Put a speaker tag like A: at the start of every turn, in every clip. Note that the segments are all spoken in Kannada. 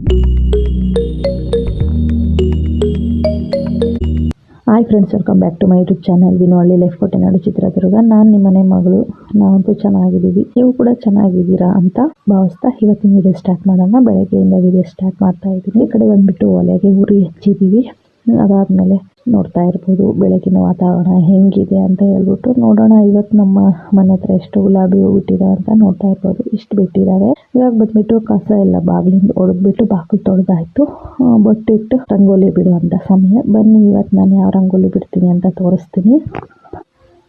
A: Hi friends welcome back to my YouTube channel ವಿನೋಳ್ಳಿ life ಕೊಟ್ಟೆನಾಡು Chitradurga ನಾನು ನಿಮ್ಮನೆ ಮಗಳು, ನಾವಂತೂ ಚೆನ್ನಾಗಿದ್ದೀವಿ. ನೀವು ಕೂಡ ಚೆನ್ನಾಗಿದ್ದೀರಾ ಅಂತ ಭಾವಿಸ್ತಾ ಇವತ್ತಿನ ವಿಡಿಯೋ ಸ್ಟಾರ್ಟ್ ಮಾಡೋಣ. ಬೆಳಗ್ಗೆಯಿಂದ ವಿಡಿಯೋ ಸ್ಟಾರ್ಟ್ ಮಾಡ್ತಾ ಇದ್ದೀನಿ. ಈ ಕಡೆ ಬಂದುಬಿಟ್ಟು ಒಲೆಗೆ ಉರಿ ಹಚ್ಚಿದ್ದೀವಿ. ಅದಾದಮೇಲೆ ನೋಡ್ತಾ ಇರ್ಬೋದು, ಬೆಳಗಿನ ವಾತಾವರಣ ಹೆಂಗಿದೆ ಅಂತ ಹೇಳ್ಬಿಟ್ಟು ನೋಡೋಣ. ಇವತ್ತು ನಮ್ಮ ಮನೆ ಹತ್ರ ಎಷ್ಟು ಗುಲಾಬಿ ಹೂ ಬಿಟ್ಟಿದಾವೆ ಅಂತ ನೋಡ್ತಾ ಇರ್ಬೋದು. ಇಷ್ಟು ಬಿಟ್ಟಿದ್ದಾವೆ ಇವಾಗ ಬಂದ್ಬಿಟ್ಟು ಕಸ ಎಲ್ಲ ಬಾಗಿಲಿಂದ ಒಡೆದ್ಬಿಟ್ಟು ಬಾಗಿಲು ತೊಳೆದಾಯ್ತು. ಬೊಟ್ಟಿಟ್ಟು ರಂಗೋಲಿ ಬಿಡುವಂಥ ಸಮಯ. ಬನ್ನಿ, ಇವತ್ತು ನಾನು ಯಾವ ರಂಗೋಲಿ ಬಿಡ್ತೀನಿ ಅಂತ ತೋರಿಸ್ತೀನಿ.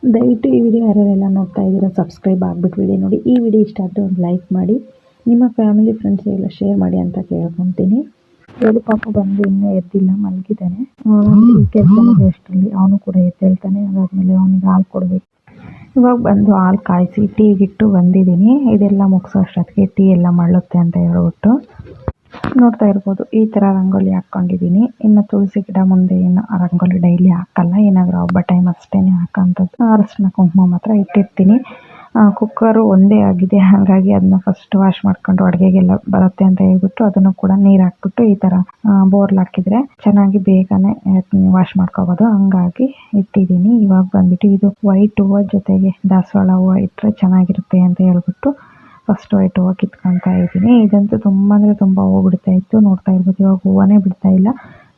A: ದಯವಿಟ್ಟು ಈ ವಿಡಿಯೋ ಯಾರ್ಯಾರೆಲ್ಲ ನೋಡ್ತಾ ಇದ್ದೀರಾ, ಸಬ್ಸ್ಕ್ರೈಬ್ ಆಗಿಬಿಟ್ಟು ನೋಡಿ. ಈ ವಿಡಿಯೋ ಇಷ್ಟ ಆದರೆ ಒಂದು ಲೈಕ್ ಮಾಡಿ. ನಿಮ್ಮ ಫ್ಯಾಮಿಲಿ ಫ್ರೆಂಡ್ಸಿಗೆಲ್ಲ ಶೇರ್ ಮಾಡಿ ಅಂತ ಕೇಳ್ಕೊತೀನಿ. ಹೇಳಿ ಪಾಪ ಬಂದು ಇನ್ನೂ ಎದ್ದಿಲ್ಲ ಮಲಗಿದ್ದಾನೆ ಕೆಲಸ ಅಷ್ಟರಲ್ಲಿ. ಅವನು ಕೂಡ ಎದ್ದೇಳ್ತಾನೆ. ಅದಾದಮೇಲೆ ಅವನಿಗೆ ಹಾಲು ಕೊಡಬೇಕು. ಇವಾಗ ಬಂದು ಹಾಲು ಕಾಯಿಸಿ ಟೀ ಟೀಗಿಟ್ಟು ಬಂದಿದ್ದೀನಿ. ಇದೆಲ್ಲ ಮುಗಿಸೋ ಅಷ್ಟೊತ್ತಿಗೆ ಟೀ ಎಲ್ಲ ಮಳ್ಳುತ್ತೆ ಅಂತ ಹೇಳ್ಬಿಟ್ಟು ನೋಡ್ತಾ ಇರ್ಬೋದು. ಈ ಥರ ರಂಗೋಲಿ ಹಾಕ್ಕೊಂಡಿದ್ದೀನಿ. ಇನ್ನು ತುಳಸಿ ಗಿಡ ಮುಂದೆ ಏನು ರಂಗೋಲಿ ಡೈಲಿ ಹಾಕಲ್ಲ. ಏನಾದರೂ ಹಬ್ಬ ಟೈಮ್ ಅಷ್ಟೇ ಹಾಕೋಂಥದ್ದು ಅರಶಿನ ಕುಂಕುಮ ಮಾತ್ರ ಇಟ್ಟಿರ್ತೀನಿ. ಕುಕ್ಕರು ಒಂದೇ ಆಗಿದೆ. ಹಾಗಾಗಿ ಅದನ್ನ ಫಸ್ಟ್ ವಾಶ್ ಮಾಡ್ಕೊಂಡು ಅಡುಗೆಗೆಲ್ಲ ಬರುತ್ತೆ ಅಂತ ಹೇಳ್ಬಿಟ್ಟು ಅದನ್ನು ಕೂಡ ನೀರು ಹಾಕ್ಬಿಟ್ಟು ಈ ಥರ ಬೋರ್ಲ್ ಹಾಕಿದ್ರೆ ಚೆನ್ನಾಗಿ ಬೇಗನೆ ವಾಶ್ ಮಾಡ್ಕೋಬೋದು. ಹಂಗಾಗಿ ಇಟ್ಟಿದ್ದೀನಿ. ಇವಾಗ ಬಂದ್ಬಿಟ್ಟು ಇದು ವೈಟ್ ಹೂವು ಜೊತೆಗೆ ದಾಸವಾಳ ಹೂವು ಇಟ್ಟರೆ ಚೆನ್ನಾಗಿರುತ್ತೆ ಅಂತ ಹೇಳ್ಬಿಟ್ಟು ಫಸ್ಟ್ ವೈಟ್ ಹೂವು ಕಿತ್ಕೊತಾ ಇದ್ದೀನಿ. ಇದಂತೂ ತುಂಬ ಅಂದರೆ ತುಂಬ ಹೂವು ಬಿಡ್ತಾ ಇತ್ತು. ನೋಡ್ತಾ ಇರ್ಬೋದು, ಇವಾಗ ಹೂವನೇ ಬಿಡ್ತಾ ಇಲ್ಲ.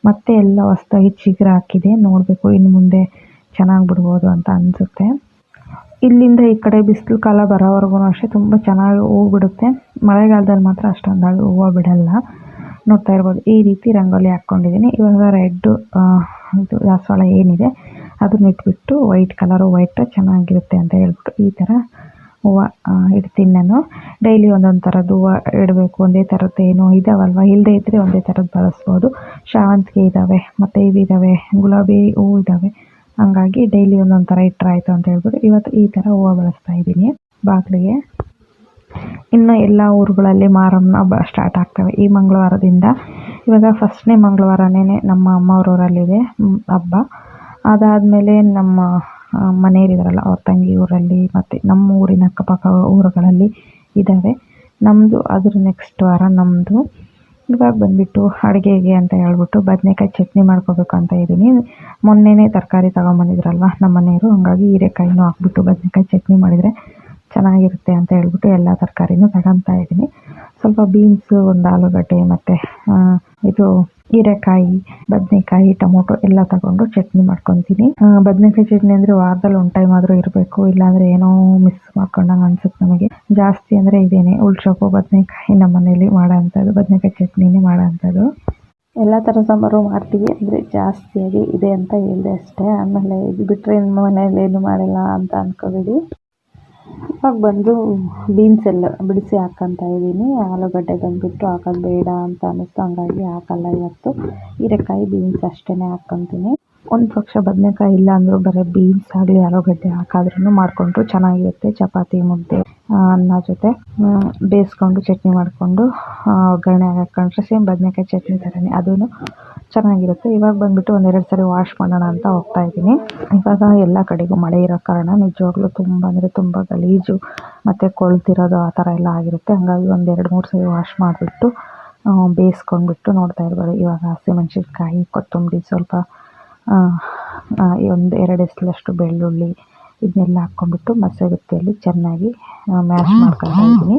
A: ಮತ್ತೆ ಎಲ್ಲ ಹೊಸದಾಗಿ ಚಿಗುರು ಹಾಕಿದೆ. ನೋಡಬೇಕು ಇನ್ನು ಮುಂದೆ ಚೆನ್ನಾಗಿ ಬಿಡ್ಬೋದು ಅಂತ ಅನಿಸುತ್ತೆ. ಇಲ್ಲಿಂದ ಈ ಕಡೆ ಬಿಸಿಲು ಕಾಲ ಬರೋವರೆಗೂ ಅಷ್ಟೇ ತುಂಬ ಚೆನ್ನಾಗಿ ಹೂವು ಬಿಡುತ್ತೆ ಮಳೆಗಾಲದಲ್ಲಿ ಮಾತ್ರ ಅಷ್ಟೊಂದಾಗಿ ಹೂವು ಬಿಡೋಲ್ಲ. ನೋಡ್ತಾ ಇರ್ಬೋದು, ಈ ರೀತಿ ರಂಗೋಲಿ ಹಾಕ್ಕೊಂಡಿದ್ದೀನಿ. ಇವಾಗ ರೆಡ್ಡು ಇದು ದಾಸವಾಳ ಏನಿದೆ, ಅದನ್ನ ಇಟ್ಬಿಟ್ಟು ವೈಟ್ ಕಲರು, ವೈಟ್ ಚೆನ್ನಾಗಿರುತ್ತೆ ಅಂತ ಹೇಳ್ಬಿಟ್ಟು ಈ ಥರ ಹೂವು ಇಡ್ತೀನಿ ನಾನು. ಡೈಲಿ ಒಂದೊಂದು ಥರದ ಹೂವು ಇಡಬೇಕು, ಒಂದೇ ಥರದ್ದು ಏನು ಇದಾವಲ್ವ? ಇಲ್ಲದೆ ಇದ್ದರೆ ಒಂದೇ ಥರದ್ದು ಬಳಸ್ಬೋದು. ಶಾವಂತಿಗೆ ಇದ್ದಾವೆ ಮತ್ತು ಇವಿದ್ದಾವೆ ಗುಲಾಬಿ ಹೂವು ಇದ್ದಾವೆ ಹಂಗಾಗಿ ಡೈಲಿ ಒಂದೊಂದು ಥರ ಇಟ್ಟರೆ ಅಂತ ಹೇಳ್ಬಿಟ್ಟು ಇವತ್ತು ಈ ಥರ ಹೂವು ಬಳಸ್ತಾ ಇದ್ದೀನಿ. ಬಾಗಿಲಿಗೆ ಇನ್ನು ಎಲ್ಲ ಊರುಗಳಲ್ಲಿ ಮಾರಮ್ಮನ ಬ ಸ್ಟಾರ್ಟ್ ಆಗ್ತವೆ. ಈ ಮಂಗಳವಾರದಿಂದ ಇವಾಗ ಫಸ್ಟ್ನೇ ಮಂಗಳವಾರನೇ ನಮ್ಮ ಅಮ್ಮವ್ರೂರಲ್ಲಿದೆ ಹಬ್ಬ. ಅದಾದಮೇಲೆ ನಮ್ಮ ಮನೆಯಲ್ಲಿದ್ದಾರಲ್ಲ ಅವ್ರ ತಂಗಿ ಊರಲ್ಲಿ ಮತ್ತು ನಮ್ಮ ಊರಿನ ಅಕ್ಕಪಕ್ಕ ಊರುಗಳಲ್ಲಿ ಇದ್ದಾವೆ ನಮ್ಮದು ಅದ್ರ ನೆಕ್ಸ್ಟ್ ವಾರ ನಮ್ಮದು ಇವಾಗ ಬಂದ್ಬಿಟ್ಟು ಅಡುಗೆಗೆ ಅಂತ ಹೇಳ್ಬಿಟ್ಟು ಬದನೇಕಾಯಿ ಚಟ್ನಿ ಮಾಡ್ಕೋಬೇಕು ಅಂತ ಇದ್ದೀನಿ. ಮೊನ್ನೆನೇ ತರಕಾರಿ ತಗೊಂಬಂದಿದ್ರಲ್ವ ನಮ್ಮ ಮನೆಯವರು, ಹಂಗಾಗಿ ಹೀರೆಕಾಯಿನೂ ಹಾಕ್ಬಿಟ್ಟು ಬದನೇಕಾಯಿ ಚಟ್ನಿ ಮಾಡಿದರೆ ಚೆನ್ನಾಗಿರುತ್ತೆ ಅಂತ ಹೇಳ್ಬಿಟ್ಟು ಎಲ್ಲ ತರಕಾರಿನೂ ತಗೊತಾ ಇದ್ದೀನಿ. ಸ್ವಲ್ಪ ಬೀನ್ಸು ಒಂದು ಆಲೂಗಡ್ಡೆ ಮತ್ತು ಇದು ಹೀರೆಕಾಯಿ, ಬದನೆಕಾಯಿ, ಟೊಮೊಟೊ ಎಲ್ಲ ತಗೊಂಡು ಚಟ್ನಿ ಮಾಡ್ಕೊತೀನಿ. ಬದನೆಕಾಯಿ ಚಟ್ನಿ ಅಂದರೆ ವಾರದಲ್ಲಿ ಒಂದು ಟೈಮ್ ಆದರೂ ಇರಬೇಕು. ಇಲ್ಲಾಂದರೆ ಏನೋ ಮಿಸ್ ಮಾಡ್ಕೊಂಡಂಗೆ ಅನ್ಸುತ್ತೆ ನಮಗೆ. ಜಾಸ್ತಿ ಅಂದರೆ ಇದೇನೆ, ಉಳ್ಸೊಪ್ಪು, ಬದನೆಕಾಯಿ ನಮ್ಮ ಮನೇಲಿ ಮಾಡೋವಂಥದ್ದು ಬದನೆಕಾಯಿ ಚಟ್ನಿನೇ ಮಾಡೋವಂಥದ್ದು ಎಲ್ಲ ಥರ ಸಾಂಬಾರು ಮಾಡ್ತೀವಿ. ಅಂದರೆ ಜಾಸ್ತಿಯಾಗಿ ಇದೆ ಅಂತ ಹೇಳಿದೆ ಅಷ್ಟೇ. ಆಮೇಲೆ ಇದು ಬಿಟ್ಟರೆ ನಿಮ್ಮ ಮನೇಲಿ ಏನು ಮಾಡಿಲ್ಲ ಅಂತ ಅಂದ್ಕೋಬೇಡಿ ಇವಾಗ ಬಂದು ಬೀನ್ಸ್ ಎಲ್ಲ ಬಿಡಿಸಿ ಹಾಕ್ಕೊತಾ ಇದ್ದೀನಿ. ಆಲೂಗಡ್ಡೆ ಬಂದುಬಿಟ್ಟು ಹಾಕೋದು ಬೇಡ ಅಂತ ಅನ್ನಿಸ್ತು. ಹಂಗಾಗಿ ಹಾಕಲ್ಲ ಇವತ್ತು. ಹೀರೆಕಾಯಿ ಬೀನ್ಸ್ ಅಷ್ಟೇ ಹಾಕ್ಕೊತೀನಿ ಒಂದು ಪಕ್ಷ ಬದನೆಕಾಯಿ ಇಲ್ಲ ಅಂದರೂ ಬರೀ ಬೀನ್ಸ್ ಆಗಲಿ ಆಲೂಗಡ್ಡೆ ಹಾಕಾದ್ರೂ ಮಾಡಿಕೊಂಡ್ರು ಚೆನ್ನಾಗಿರುತ್ತೆ. ಚಪಾತಿ, ಮುದ್ದೆ ಅನ್ನ ಜೊತೆ. ಬೇಯಿಸ್ಕೊಂಡು ಚಟ್ನಿ ಮಾಡಿಕೊಂಡು ಒಗ್ಗರಣೆ ಹಾಕ್ಕೊಂಡ್ರೆ ಸೇಮ್ ಬದನೆಕಾಯಿ ಚಟ್ನಿ ಥರನೇ ಅದೂ ಚೆನ್ನಾಗಿರುತ್ತೆ. ಇವಾಗ ಬಂದುಬಿಟ್ಟು ಒಂದೆರಡು ಸರಿ ವಾಶ್ ಮಾಡೋಣ ಅಂತ ಹೋಗ್ತಾ ಇದ್ದೀನಿ. ಇವಾಗ ಎಲ್ಲ ಕಡೆಗೂ ಮಳೆ ಇರೋ ಕಾರಣ ನಿಜವಾಗ್ಲೂ ತುಂಬ ಅಂದರೆ ತುಂಬ ಗಲೀಜು, ಮತ್ತು ಕೊಳ್ತಿರೋದು ಆ ಥರ ಎಲ್ಲ ಆಗಿರುತ್ತೆ. ಹಂಗಾಗಿ ಒಂದೆರಡು ಮೂರು ಸರಿ ವಾಶ್ ಮಾಡಿಬಿಟ್ಟು ಬೇಯಿಸ್ಕೊಂಡ್ಬಿಟ್ಟು ನೋಡ್ತಾ ಇರ್ಬೋದು. ಇವಾಗ ಹಸಿಮೆಣ್ಸಿನ್ಕಾಯಿ, ಕೊತ್ತಂಬರಿ ಸ್ವಲ್ಪ ಒಂದು ಎರಡು ಎಸ್ಲಷ್ಟು ಬೆಳ್ಳುಳ್ಳಿ ಇದನ್ನೆಲ್ಲ ಹಾಕ್ಕೊಂಡ್ಬಿಟ್ಟು ಮಸಗುತ್ತಿಯಲ್ಲಿ ಚೆನ್ನಾಗಿ ಮ್ಯಾಶ್ ಮಾಡ್ಕೊತಾ ಇದ್ದೀನಿ.